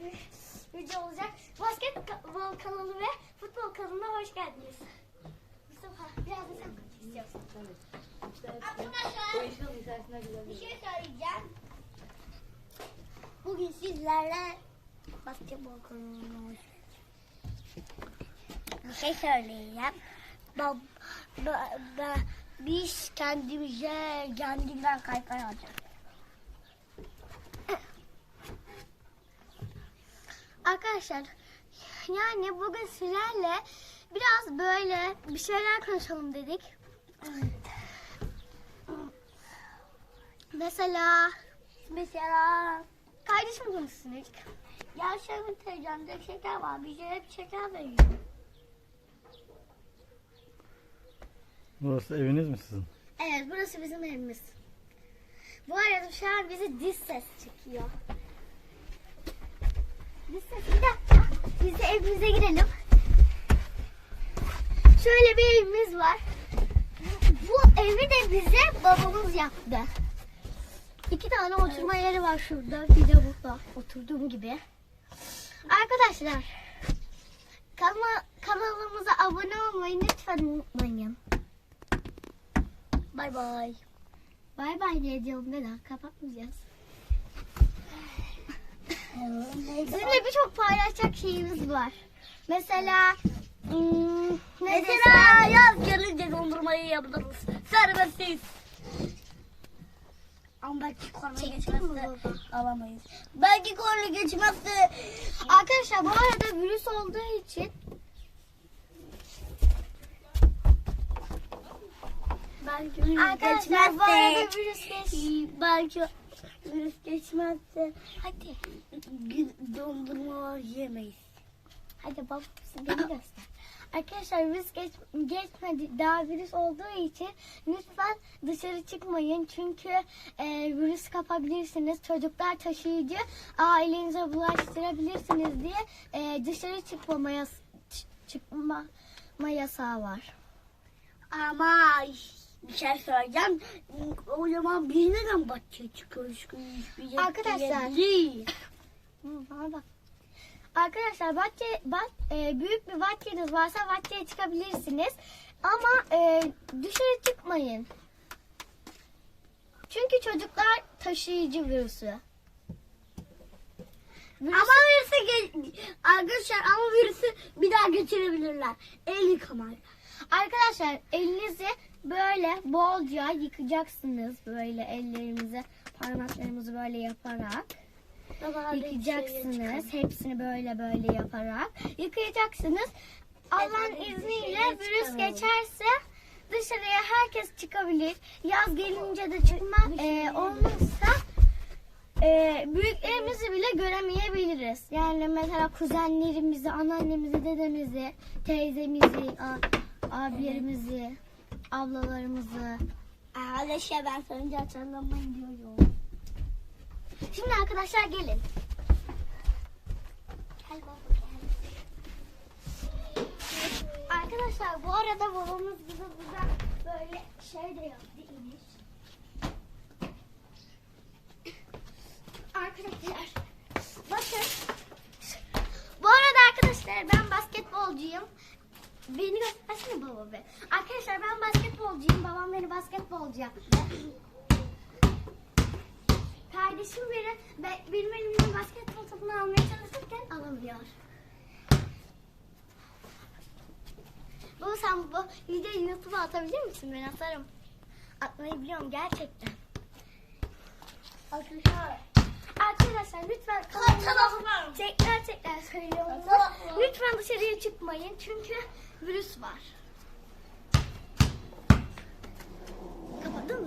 bir video olacak. Basketbol kanalı ve futbol kanalına hoş geldiniz. Mustafa biraz da sen konuşmak istiyorsun. Arkadaşlar bir şey söyleyeceğim. Bugün sizlerle basketbol kanalına hoş Bir şey söyleyeceğim. Bab, ba, ba, biz kendimize kendinden kaykay alacağız. Arkadaşlar yani bugün sizlerle biraz böyle bir şeyler konuşalım dedik. Mesela mesela kardeşim konuşsun ilk. Ya Şevin teyzemde şeker var. Bize hep şeker veriyor. Burası eviniz mi sizin? Evet burası bizim evimiz. Bu arada şu an bizi diz ses çıkıyor. Diz ses bir dakika. Biz de evimize girelim. Şöyle bir evimiz var. Bu evi de bize babamız yaptı. İki tane oturma yeri var şurada. Bir de burada oturduğum gibi. Arkadaşlar kana- kanalımıza abone olmayı lütfen unutmayın. Bay bay. Bay bay ne diyorum kapatmayacağız. Sizinle birçok paylaşacak şeyimiz var. Mesela hmm, ne Mesela yaz gelince dondurmayı yaptırırız. Serbestiyiz. Ama belki korna geçmezse alamayız. Belki korna geçmezse Arkadaşlar bu arada virüs olduğu için belki virüs Arkadaşlar bu arada geçmezse virüs geç. belki virüs geçmezse Hadi. dondurma yemeyiz. Hadi bak beni göster. Arkadaşlar virüs geç, geçmedi. Daha virüs olduğu için lütfen dışarı çıkmayın. Çünkü e, virüs kapabilirsiniz. Çocuklar taşıyıcı ailenize bulaştırabilirsiniz diye e, dışarı çıkmama, yas çıkmama yasağı var. Ama bir şey söyleyeceğim. O zaman biz neden bahçeye çıkıyoruz? Arkadaşlar. Bana bak. Arkadaşlar bahçe, bah, e, büyük bir bahçeniz varsa bahçeye çıkabilirsiniz. Ama e, dışarı çıkmayın. Çünkü çocuklar taşıyıcı virüsü. Virüs- Ama virüsü arkadaşlar ama virüsü bir daha geçirebilirler. El yıkamayla. Arkadaşlar elinizi böyle bolca yıkacaksınız. Böyle ellerimizi, parmaklarımızı böyle yaparak. Yıkayacaksınız. Hepsini böyle böyle yaparak. Yıkayacaksınız. Allah'ın izniyle virüs geçerse dışarıya herkes çıkabilir. Yaz gelince de çıkma e, olmazsa e, büyüklerimizi bile göremeyebiliriz. Yani mesela kuzenlerimizi, anneannemizi, dedemizi, teyzemizi, abilerimizi, ablalarımızı. Arkadaşlar ben sarınca hatırlamayın diyorum. Şimdi arkadaşlar gelin. Gel baba gel. Arkadaşlar bu arada babamız bize burada böyle şey de yaptı iniş. Arkadaşlar bakın. Bu arada arkadaşlar ben basketbolcuyum. Beni baba be. Arkadaşlar ben basketbolcuyum. Babam beni basketbolcu yaptı. Kardeşim beni, be, benim elimden basketbol topunu almaya çalışırken alamıyor. Baba sen bu videoyu YouTube'a atabilir misin? Ben atarım. Atmayı biliyorum gerçekten. Arkadaşlar. Arkadaşlar lütfen Hatırlamam. tekrar tekrar söylüyorum. Lütfen dışarıya çıkmayın çünkü virüs var. Các!